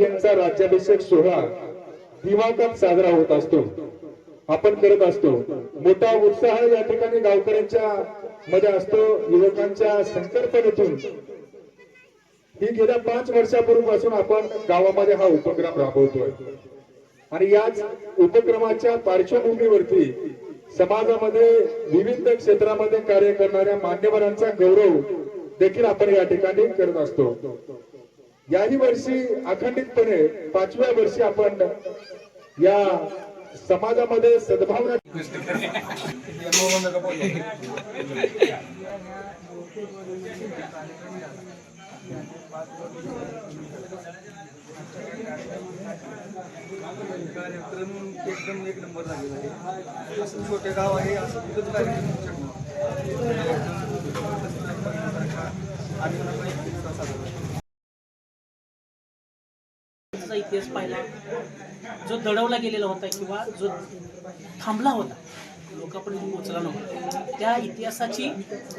शंभूराजेंचा राज्याभिषेक सोहळा दिवाकात साजरा होत असतो. आपण करत असतो. मोठा उत्साह या ठिकाणी गावकऱ्यांच्या मध्ये असतो. युवकांच्या संकल्पनेतून. ही गेल्या पाच वर्षापूर्वीपासून आपण गावामध्ये हा उपक्रम राबवतोय. आणि याच उपक्रमाच्या पार्श्वभूमीवरती समाजामध्ये विविध क्षेत्रामध्ये कार्य करणाऱ्या मान्यवरांचा गौरव देखील आपण या ठिकाणी करत असतो. याही वर्षी अखंडितपणे पाचव्या वर्षी आपण या समाजामध्ये सद्भावना कार्यक्रम एकदम एक नंबर झालेला आहे असं छोटे गाव आहे असं कुठंच कार्यक्रम आणि इतिहास पाहिला जो दडवला गेलेला होता किंवा जो थांबला होता लोकांपर्यंत पोहोचला नव्हता त्या इतिहासाची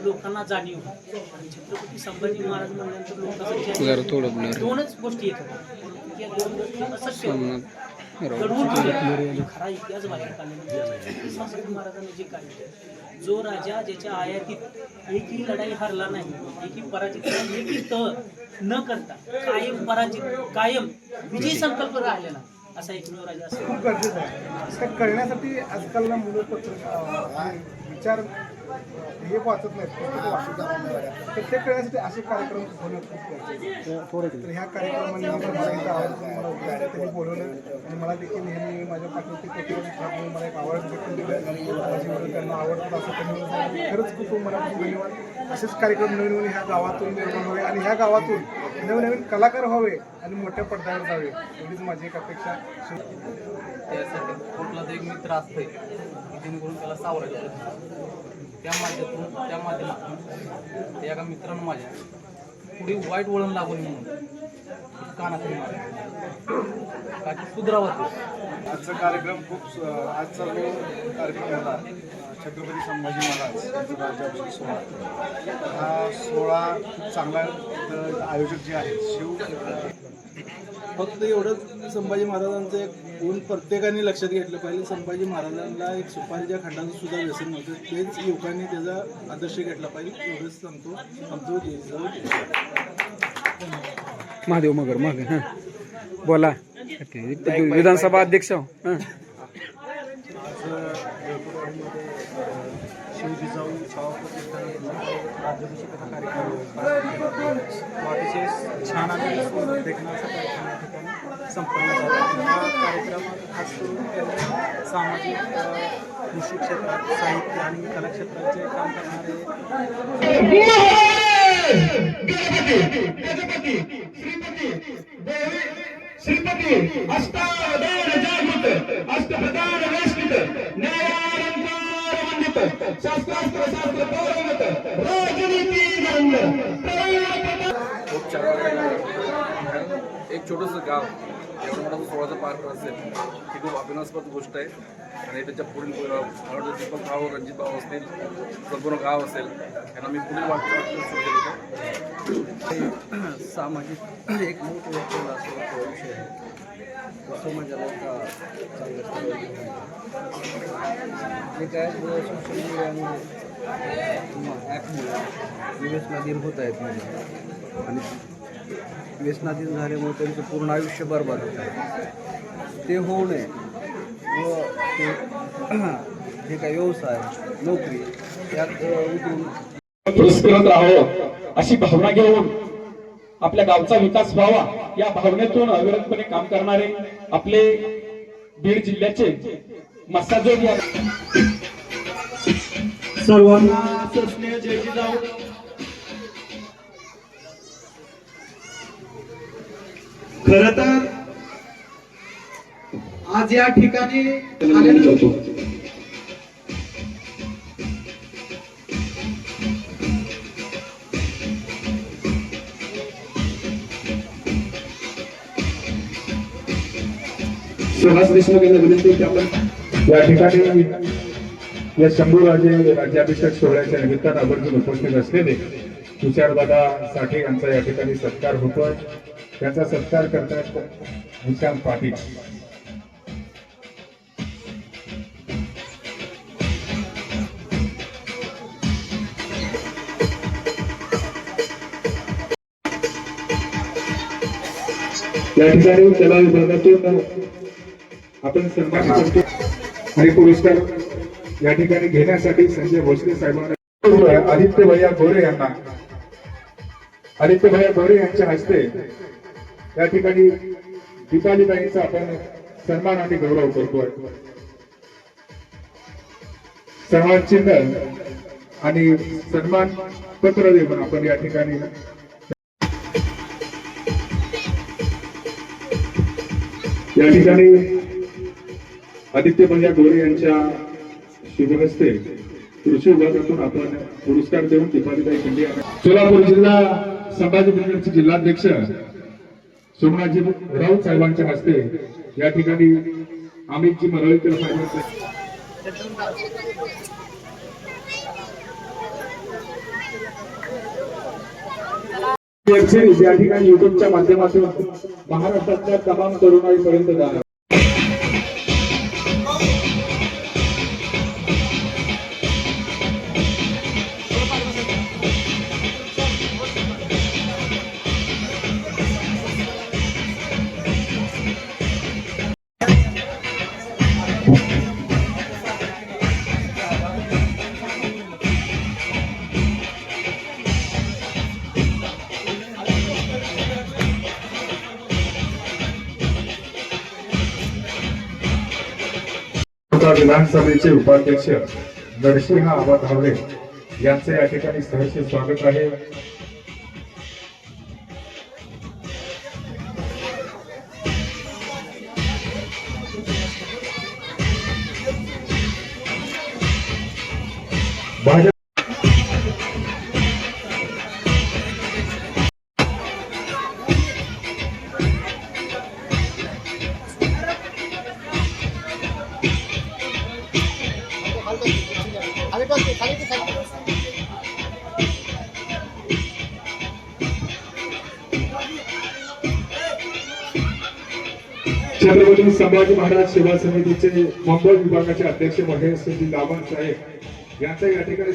लोकांना जाणीव होती. आणि छत्रपती संभाजी महाराज म्हणल्यानंतर लोकांसाठी. दोनच गोष्टी येत होत्या त्या दोन गोष्टी ठेवल्या. खरा इतिहास बाहेर संभाजी महाराजांनी जे. जो राजा ज्याच्या आयातीत एकही लढाई हरला नाही एकही पराजित एकही तह न करता कायम पराजित कायम विजय संकल्प राहिलेला असा एकमेव राजा असेल खूप गरजेचं आहे त्या करण्यासाठी आजकाल ना मुलं विचार हे वाचत नाहीत. तर ते करण्यासाठी असे कार्यक्रम होणं खूप गरजेचं. तर ह्या कार्यक्रमाने मला आवडतं मला बोलवलं आणि मला देखील नेहमी माझ्या पाठीवरती ठरवून मला एक आवड देखील दिली आणि माझी मुलं त्यांना आवडतात असं त्यांनी मला. खरंच खूप मनापासून धन्यवाद असेच कार्यक्रम नवीन नवीन ह्या गावातून निर्माण व्हावे आणि ह्या गावातून नवीन नवीन कलाकार व्हावे आणि मोठ्या पडद्यावर जावे एवढीच माझी एक अपेक्षा त्यासाठी कुठला तरी एक मित्र असतंय की जेणेकरून त्याला सावरायचं असतं. त्या माध्यमातून त्या माध्यमातून एका मित्रानं माझ्या पुढे वाईट वळण लागून म्हणून कानातून मारलं. का की सुधरावं आजचा कार्यक्रम खूप स- आजचा जो कार्यक्रम होता छत्रपती संभाजी महाराज राज्याभिषेक सोहळा हा सोहळा खूप चांगला आयोजक जे आहेत शिव फक्त एवढंच संभाजी महाराजांचं एक गुण प्रत्येकाने लक्षात घेतलं पाहिजे. संभाजी महाराजांना एक सुपारीच्या खंडाचं सुद्धा व्यसन नव्हतं. तेच युवकांनी त्याचा आदर्श घेतला पाहिजे. एवढंच सांगतो. आमचं महादेव मगर मग हां. बोला. विधानसभा अध्यक्ष हो. हां शिवजीजाऊ छावा प्रतिष्ठान राज्याभिषेकाचा कार्यक्रम अतिशय छान आणि देखण्याचा कार्यक्रम या ठिकाणी संपन्न झाला हा कार्यक्रम खास करून सामाजिक कृषी क्षेत्रात साहित्य आणि कला क्षेत्राचे काम करणारे श्रीपती अष्टावधान जागृत अष्टप्रधान वेष्टित न्याया खूप छान एक छोटंसं गाव एवढं मोठा सोळाचा पार्क असेल. ही खूप अभिनास्पद गोष्ट आहे. आणि त्याच्या पुढील मला वाटतं दीपक भाऊ रणजित भाऊ असतील संपूर्ण गाव असेल यांना मी पुढील वाटतं सामाजिक एक मोठं व्यक्तीला असं विषय आहे. समाजाला एका चांगल्या जे काय सोशल मीडियामुळे ॲपमुळे व्यसनाधीन होत आहेत मुलं आणि व्यसनाधीन झाल्यामुळे त्यांचं पूर्ण आयुष्य बरबाद होतं ते होऊ नये. व ते जे काही व्यवसाय नोकरी यात उतरून पुरस्कृत राहावं अशी भावना घेऊन आपल्या गावचा विकास व्हावा या भावनेतून अविरतपणे काम करणारे आपले बीड जिल्ह्याचे मसाजोग या सर्वांना जय जिजाऊ खर तर आज या ठिकाणी सुहास देशमुख यांना विनंती की आपण या ठिकाणी या शंभूराजे राज्याभिषेक सोहळ्याच्या निमित्तानं आवर्जून उपस्थित असलेले तुषारदादा साठे यांचा या ठिकाणी सत्कार होतोय. त्याचा सत्कार करतात निशांत पाटील. या ठिकाणी कला विभागातून आपण सन्मान करतो. आणि पुरस्कार या ठिकाणी घेण्यासाठी संजय भोसले साहेबांना आदित्य भैया गोरे यांना. आदित्य भैया गोरे यांच्या हस्ते या ठिकाणी दीपालीबाईंचा आपण सन्मान आणि गौरव करतोय सन्मान चिन्ह आणि सन्मान पत्र देऊन आपण या ठिकाणी या ठिकाणी आदित्य भैया गोरे यांच्या शुभहस्ते कृषी विभागातून आपण पुरस्कार देऊन दीपालीबाई शिंदे सोलापूर जिल्हा संभाजी ब्रिगेडचे जिल्हाध्यक्ष सोमनाथजी राऊत साहेबांच्या हस्ते या ठिकाणी अमितजी मरळीकर साहेबांचे या ठिकाणी युट्यूबच्या माध्यमातून महाराष्ट्रातल्या तमाम तरुणाईपर्यंत जाणार. आता विधानसभेचे उपाध्यक्ष नरसिंह आबा धावरे यांचे या ठिकाणी सहर्ष स्वागत आहे. भाजप छत्रपती संभाजी महाराज सेवा समितीचे मंगळ विभागाचे अध्यक्ष महेशजी लावण साहेब यांचा या ठिकाणी